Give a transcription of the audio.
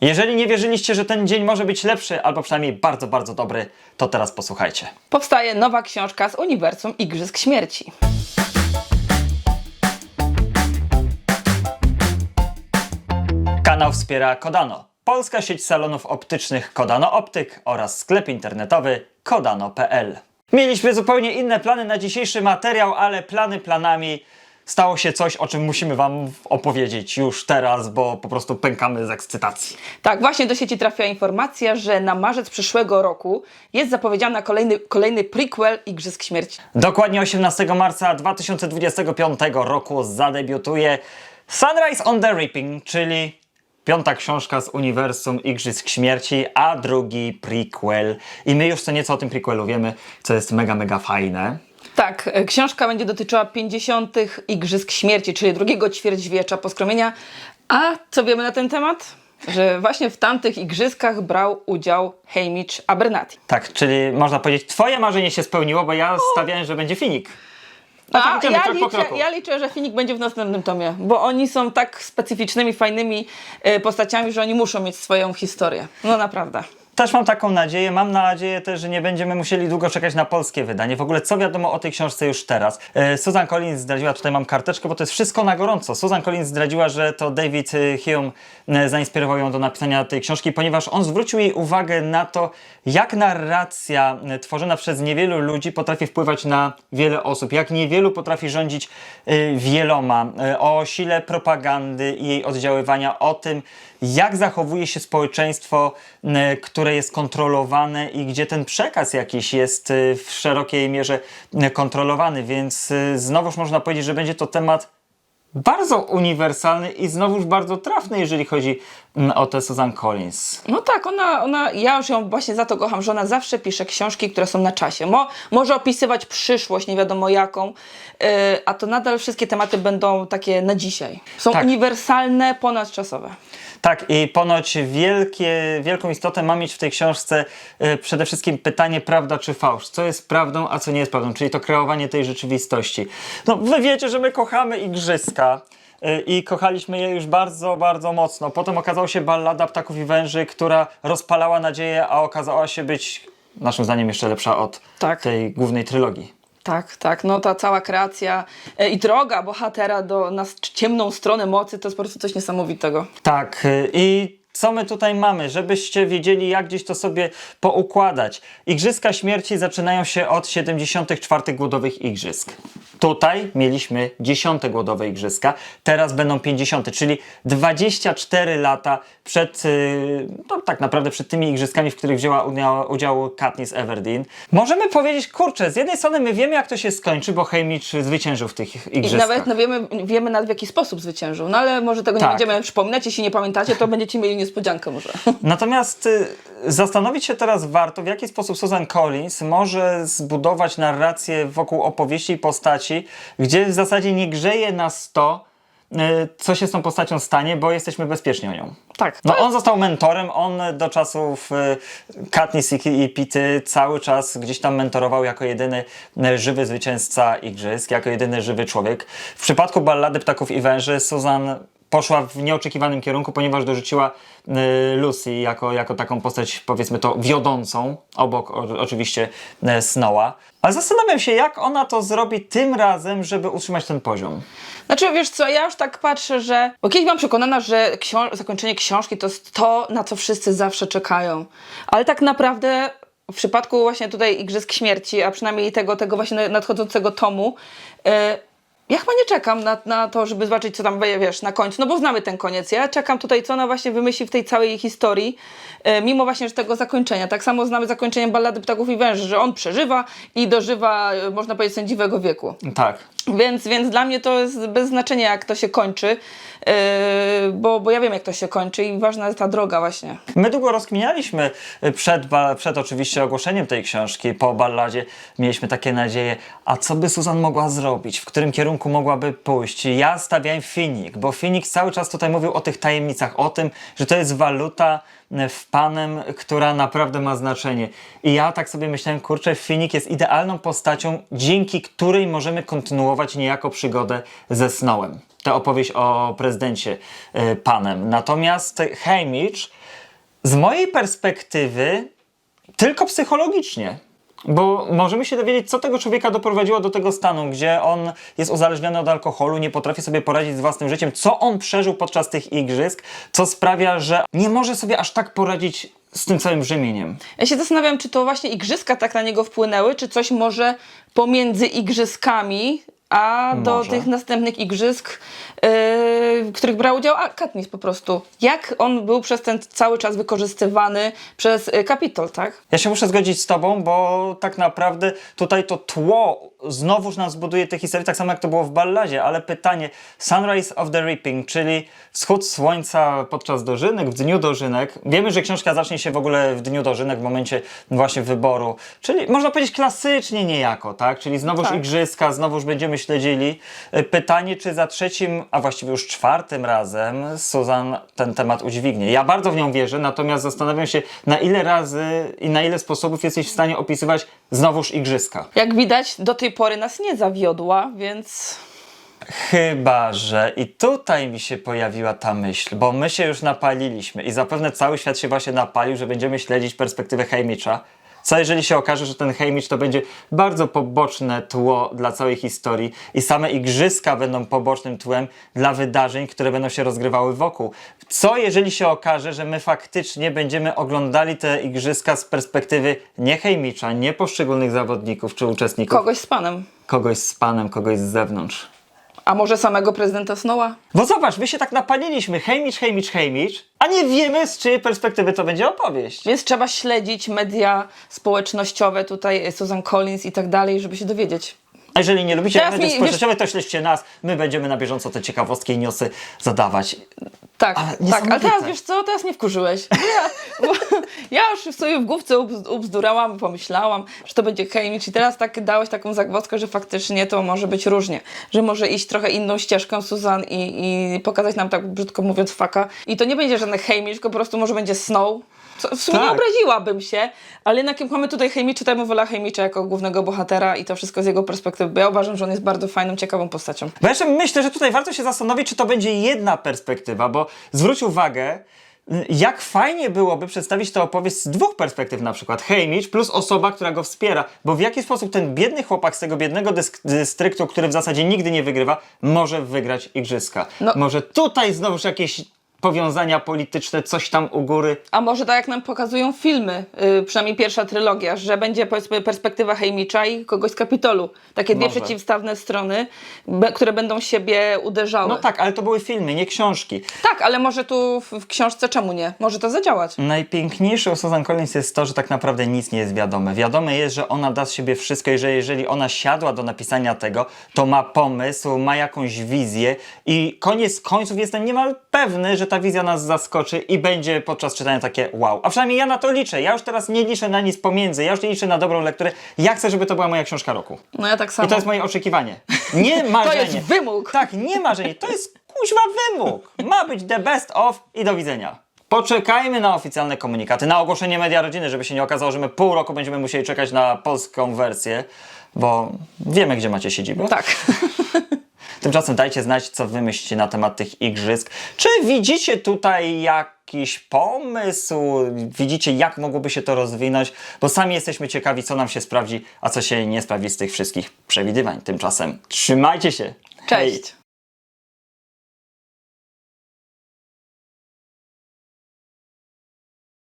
Jeżeli nie wierzyliście, że ten dzień może być lepszy, albo przynajmniej bardzo, bardzo dobry, to teraz posłuchajcie. Powstaje nowa książka z uniwersum Igrzysk Śmierci. Kanał wspiera Kodano, polska sieć salonów optycznych Kodano Optyk oraz sklep internetowy kodano.pl. Mieliśmy zupełnie inne plany na dzisiejszy materiał, ale plany planami stało się coś, o czym musimy Wam opowiedzieć już teraz, bo po prostu pękamy z ekscytacji. Tak, właśnie do sieci trafiła informacja, że na marzec przyszłego roku jest zapowiedziana kolejny, kolejny prequel Igrzysk Śmierci. Dokładnie 18 marca 2025 roku zadebiutuje Sunrise on the Reaping, czyli piąta książka z uniwersum Igrzysk Śmierci, a drugi prequel. I my już co nieco o tym prequelu wiemy, co jest mega, mega fajne. Tak, e, książka będzie dotyczyła 50. Igrzysk Śmierci, czyli drugiego ćwierćwiecza poskromienia. A co wiemy na ten temat? Że właśnie w tamtych igrzyskach brał udział Hamish Abernathy. Tak, czyli można powiedzieć, twoje marzenie się spełniło, bo ja stawiałem, że będzie finik. Znaczy, A idziemy ja krok liczę, kroku. ja liczę, że Finik będzie w następnym tomie, bo oni są tak specyficznymi, fajnymi e, postaciami, że oni muszą mieć swoją historię. No naprawdę. Też mam taką nadzieję. Mam nadzieję też, że nie będziemy musieli długo czekać na polskie wydanie. W ogóle co wiadomo o tej książce już teraz? E, Susan Collins zdradziła, tutaj mam karteczkę, bo to jest wszystko na gorąco. Susan Collins zdradziła, że to David e, Hume e, zainspirował ją do napisania tej książki, ponieważ on zwrócił jej uwagę na to, jak narracja tworzona przez niewielu ludzi potrafi wpływać na wiele osób, jak niewielu potrafi rządzić wieloma, o sile propagandy i jej oddziaływania, o tym, jak zachowuje się społeczeństwo, m, które jest kontrolowane i gdzie ten przekaz jakiś jest y, w szerokiej mierze m, kontrolowany, więc y, znowuż można powiedzieć, że będzie to temat bardzo uniwersalny i znowuż bardzo trafny, jeżeli chodzi m, o tę Susan Collins. No tak, ona, ona, ja już ją właśnie za to kocham, że ona zawsze pisze książki, które są na czasie. Mo, może opisywać przyszłość, nie wiadomo jaką, yy, a to nadal wszystkie tematy będą takie na dzisiaj. Są Tak. uniwersalne, ponadczasowe. Tak, i ponoć wielkie, wielką istotę ma mieć w tej książce e, przede wszystkim pytanie prawda czy fałsz. Co jest prawdą, a co nie jest prawdą, czyli to kreowanie tej rzeczywistości. No, wy wiecie, że my kochamy igrzyska. e, I kochaliśmy je już bardzo, bardzo mocno. Potem okazała się ballada Ptaków i Węży, która rozpalała nadzieję, a okazała się być, naszym zdaniem, jeszcze lepsza od Tak. tej głównej trylogii. Tak, tak, no ta cała kreacja e, i droga bohatera do, na ciemną stronę mocy to jest po prostu coś niesamowitego. Tak, y, i co my tutaj mamy, żebyście wiedzieli, jak gdzieś to sobie poukładać. Igrzyska śmierci zaczynają się od 74 głodowych igrzysk. Tutaj mieliśmy 10 głodowe igrzyska, teraz będą 50, czyli 24 lata przed, y, no tak naprawdę przed tymi igrzyskami, w których wzięła udział, Katniss Everdeen. Możemy powiedzieć, kurczę, z jednej strony my wiemy, jak to się skończy, bo Haymitch zwyciężył w tych I igrzyskach. nawet no, wiemy, wiemy nawet w jaki sposób zwyciężył, no ale może tego Tak. nie będziemy przypominać, jeśli nie pamiętacie, to będziecie mieli niespodziankę może. Natomiast y, zastanowić się teraz warto, w jaki sposób Susan Collins może zbudować narrację wokół opowieści i postaci, gdzie w zasadzie nie grzeje nas to, y, co się z tą postacią stanie, bo jesteśmy bezpieczni o nią. Tak, No on został mentorem, on do czasów y, Katniss i, Pity cały czas gdzieś tam mentorował jako jedyny y, żywy zwycięzca igrzysk, jako jedyny żywy człowiek. W przypadku Ballady Ptaków i Węży Susan poszła w nieoczekiwanym kierunku, ponieważ dorzuciła y, Lucy jako, jako taką postać, powiedzmy to, wiodącą, obok o, oczywiście y, Snowa. Ale zastanawiam się, jak ona to zrobi tym razem, żeby utrzymać ten poziom. Znaczy, wiesz co, ja już tak patrzę, że... Bo kiedyś byłam przekonana, że zakończenie książki to jest to, na co wszyscy zawsze czekają. Ale tak naprawdę w przypadku właśnie tutaj Igrzysk Śmierci, a przynajmniej tego, tego właśnie nadchodzącego tomu, yy, ja chyba nie czekam na, na to, żeby zobaczyć, co tam wiesz, na końcu, no bo znamy ten koniec. Ja czekam tutaj, co ona właśnie wymyśli w tej całej historii, e, mimo właśnie że tego zakończenia. Tak samo znamy zakończenie Ballady Ptaków i Węży, że on przeżywa i dożywa, e, można powiedzieć, sędziwego wieku. Tak. Więc, więc dla mnie to jest bez znaczenia, jak to się kończy, yy, bo, bo ja wiem, jak to się kończy i ważna jest ta droga właśnie. My długo rozkminialiśmy y, przed, ba- przed oczywiście ogłoszeniem tej książki, po balladzie mieliśmy takie nadzieje, a co by Susan mogła zrobić, w którym kierunku kierunku mogłaby pójść. Ja stawiałem Finik, bo Finik cały czas tutaj mówił o tych tajemnicach, o tym, że to jest waluta e, w panem, która naprawdę ma znaczenie. I ja tak sobie myślałem, kurczę, Finik jest idealną postacią, dzięki której możemy kontynuować niejako przygodę ze Snowem. Tę opowieść o prezydencie e, panem. Natomiast Haymitch z mojej perspektywy tylko psychologicznie. Bo możemy się dowiedzieć, co tego człowieka doprowadziło do tego stanu, gdzie on jest uzależniony od alkoholu, nie potrafi sobie poradzić z własnym życiem, co on przeżył podczas tych igrzysk, co sprawia, że nie może sobie aż tak poradzić z tym całym brzemieniem. Ja się zastanawiam, czy to właśnie igrzyska tak na niego wpłynęły, czy coś może pomiędzy igrzyskami, a do Może. tych następnych igrzysk, yy, w których brał udział a, Katniss po prostu. Jak on był przez ten cały czas wykorzystywany przez y, Kapitol, tak? Ja się muszę zgodzić z tobą, bo tak naprawdę tutaj to tło znowuż nam zbuduje tę historię, tak samo jak to było w Balladzie, ale pytanie Sunrise of the Reaping, czyli wschód słońca podczas dożynek, w dniu dożynek. Wiemy, że książka zacznie się w ogóle w dniu dożynek, w momencie właśnie wyboru, czyli można powiedzieć klasycznie niejako, tak? Czyli znowuż Tak. igrzyska, znowuż będziemy śledzili. E, Pytanie, czy za trzecim, a właściwie już czwartym razem Susan ten temat udźwignie. Ja bardzo w nią wierzę, natomiast zastanawiam się, na ile razy i na ile sposobów jesteś w stanie opisywać znowuż igrzyska. Jak widać, do tej pory nas nie zawiodła, więc Chyba, że i tutaj mi się pojawiła ta myśl, bo my się już napaliliśmy i zapewne cały świat się właśnie napalił, że będziemy śledzić perspektywę Hejmicza. Co jeżeli się okaże, że ten Hejmicz to będzie bardzo poboczne tło dla całej historii i same igrzyska będą pobocznym tłem dla wydarzeń, które będą się rozgrywały wokół. Co jeżeli się okaże, że my faktycznie będziemy oglądali te igrzyska z perspektywy nie Hejmicza, nie poszczególnych zawodników czy uczestników, kogoś z panem. kogoś z panem, kogoś z zewnątrz. A może samego prezydenta Snowa? Bo zobacz, my się tak napaliliśmy, hejmicz, hejmicz, hejmicz, a nie wiemy z czyjej perspektywy to będzie opowieść. Więc trzeba śledzić media społecznościowe, tutaj Susan Collins i tak dalej, żeby się dowiedzieć. A jeżeli nie lubicie Teraz mediów mi- społecznościowych, to śledźcie nas, my będziemy na bieżąco te ciekawostki i newsy zadawać. Tak, Ale tak, niesamowite. ale teraz wiesz co, teraz mnie wkurzyłeś. Bo Ja, bo ja już sobie w główce ubz- ubzdurałam, pomyślałam, że to będzie Hamish i teraz tak dałeś taką zagwozdkę, że faktycznie to może być różnie. Że może iść trochę inną ścieżką Susan i, i pokazać nam tak brzydko mówiąc faka. I to nie będzie żadny Hamish, tylko po prostu może będzie Snow. Co, w sumie nie Tak. obraziłabym się, ale jednak mamy tutaj ja bym wolała Hamicha jako głównego bohatera i to wszystko z jego perspektywy, ja uważam, że on jest bardzo fajną, ciekawą postacią. Bo jeszcze myślę, że tutaj warto się zastanowić, czy to będzie jedna perspektywa, bo zwróć uwagę, jak fajnie byłoby przedstawić tę opowieść z dwóch perspektyw na przykład. Hejmicz plus osoba, która go wspiera. Bo w jaki sposób ten biedny chłopak z tego biednego dystryktu, który w zasadzie nigdy nie wygrywa, może wygrać igrzyska. No. Może tutaj znowuż jakieś powiązania polityczne, coś tam u góry. A może tak jak nam pokazują filmy, yy, przynajmniej pierwsza trylogia, że będzie powiedzmy perspektywa Hejmicza i kogoś z Kapitolu. Takie dwie Może. przeciwstawne strony, be, które będą siebie uderzały. No tak, ale to były filmy, nie książki. Tak, ale może tu w, w książce czemu nie? Może to zadziałać. Najpiękniejsze u Susan Collins jest to, że tak naprawdę nic nie jest wiadome. Wiadome jest, że ona da z siebie wszystko i że jeżeli ona siadła do napisania tego, to ma pomysł, ma jakąś wizję i koniec końców jestem niemal pewny, że ta wizja nas zaskoczy i będzie podczas czytania takie wow. A przynajmniej ja na to liczę. Ja już teraz nie liczę na nic pomiędzy, ja już nie liczę na dobrą lekturę. Ja chcę, żeby to była moja książka roku. No ja tak samo. I to jest moje oczekiwanie. Nie marzenie. jest wymóg. Tak, nie marzenie. To jest kuźwa wymóg. Ma być the best of i do widzenia. Poczekajmy na oficjalne komunikaty, na ogłoszenie media rodziny, żeby się nie okazało, że my pół roku będziemy musieli czekać na polską wersję, bo wiemy, gdzie macie siedzibę. Tak. Tymczasem dajcie znać, co wy myślicie na temat tych igrzysk. Czy widzicie tutaj jakiś pomysł? Widzicie, jak mogłoby się to rozwinąć? Bo sami jesteśmy ciekawi, co nam się sprawdzi, a co się nie sprawdzi z tych wszystkich przewidywań. Tymczasem trzymajcie się. Hej. Cześć.